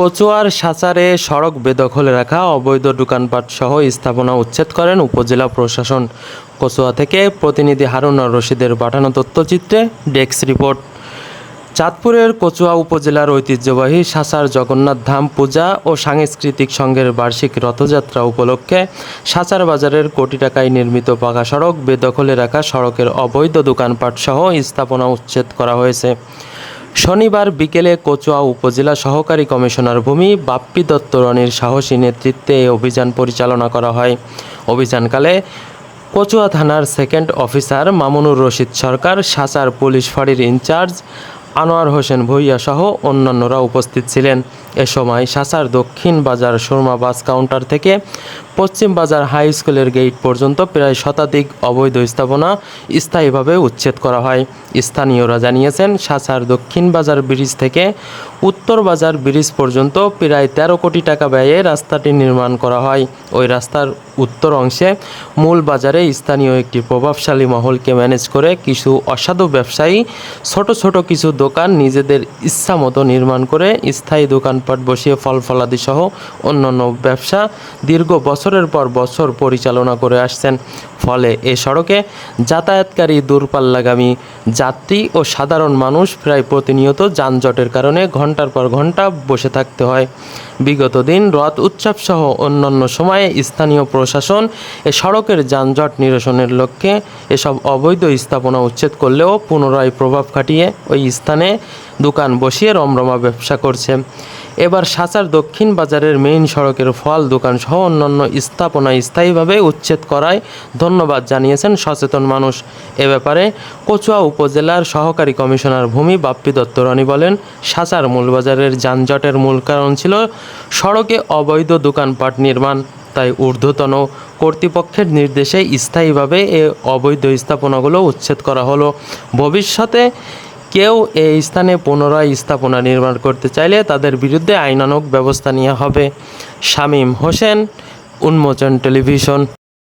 কচুয়ার সাচারে সড়ক বেদখলে রাখা অবৈধ দোকানপাট সহ স্থাপনা উচ্ছেদ করেন উপজেলা প্রশাসন। কচুয়া থেকে প্রতিনিধি হারুনার রশিদের পাঠানো তথ্যচিত্রে ডেস্ক রিপোর্ট। চাঁদপুরের কচুয়া উপজেলার ঐতিহ্যবাহী সাসার জগন্নাথ ধাম পূজা ও সাংস্কৃতিক সংঘের বার্ষিক রথযাত্রা উপলক্ষে সাচার বাজারের কোটি টাকায় নির্মিত পাকা সড়ক বেদখলে রাখা সড়কের অবৈধ দোকানপাট সহ স্থাপনা উচ্ছেদ করা হয়েছে। শনিবার বিকেলে কচুয়া উপজেলা সহকারী কমিশনার ভূমি বাপ্পি দত্ত রনির সাহসী নেতৃত্বে এই অভিযান পরিচালনা করা হয়। অভিযানকালে কচুয়া থানার second officer Mamunur Rashid Sarkar, Sachar police ফাঁড়ির ইনচার্জ আনোয়ার হোসেন ভূঁইয়া সহ অন্যান্যরা উপস্থিত ছিলেন। এ সময় সাচার দক্ষিণ বাজার সুরমা বাস কাউন্টার থেকে পশ্চিম বাজার হাই স্কুলের গেট পর্যন্ত প্রায় শতাধিক অবৈধ স্থাপনা স্থায়ীভাবে উচ্ছেদ করা হয়। স্থানীয়রা জানিয়েছেন সাচার দক্ষিণ বাজার ব্রিজ থেকে উত্তর বাজার ব্রিজ পর্যন্ত প্রায় তেরো কোটি টাকা ব্যয়ে রাস্তাটি নির্মাণ করা হয়। ওই রাস্তার উত্তর অংশে মূল বাজারে স্থানীয় একটি প্রভাবশালী মহলকে ম্যানেজ করে কিছু অসাধু ব্যবসায়ী, ছোট ছোট কিছু দোকান নিজেদের ইচ্ছা মতো নির্মাণ করে স্থায়ী দোকানপাট বসিয়ে ফল ফলাদি সহ অন্যান্য ব্যবসা দীর্ঘ বছরের পর বছর পরিচালনা করে আসছেন। ফলে এ সড়কে যাতায়াতকারী দূরপাল্লাগামী যাত্রী ও সাধারণ মানুষ প্রায় প্রতিনিয়ত যানজটের কারণে ঘণ্টার পর ঘণ্টা বসে থাকতে হয়। বিগত দিন রথ উৎসব সহ অন্যান্য সময়ে স্থানীয় প্রশাসন এ সড়কের যানজট নিরসনের লক্ষ্যে এসব অবৈধ স্থাপনা উচ্ছেদ করলেও পুনরায় প্রভাব খাটিয়ে ওই স্থানে দোকান বসিয়ে রমরমা ব্যবসা করছে। এবার সাঁচার দক্ষিণ বাজারের মেইন সড়কের ফল দোকান সহ অন্যান্য স্থাপনা স্থায়ীভাবে উচ্ছেদ করায় ধন্যবাদ জানিয়েছেন সচেতন মানুষ। এ ব্যাপারে কচুয়া উপজেলার সহকারী কমিশনার ভূমি বাপ্পি দত্ত রানী বলেন, সাচার মূলবাজারের যানজটের মূল কারণ ছিল সড়কে অবৈধ দোকানপাট নির্মাণ। তাই ঊর্ধ্বতন কর্তৃপক্ষের নির্দেশে স্থায়ীভাবে এ অবৈধ স্থাপনাগুলো উচ্ছেদ করা হলো। ভবিষ্যতে কেউ এই স্থানে পুনরায় স্থাপনা নির্মাণ করতে চাইলে তাদের বিরুদ্ধে আইনানুগ ব্যবস্থা নেওয়া হবে। শামীম হোসেন, উন্মোচন টেলিভিশন।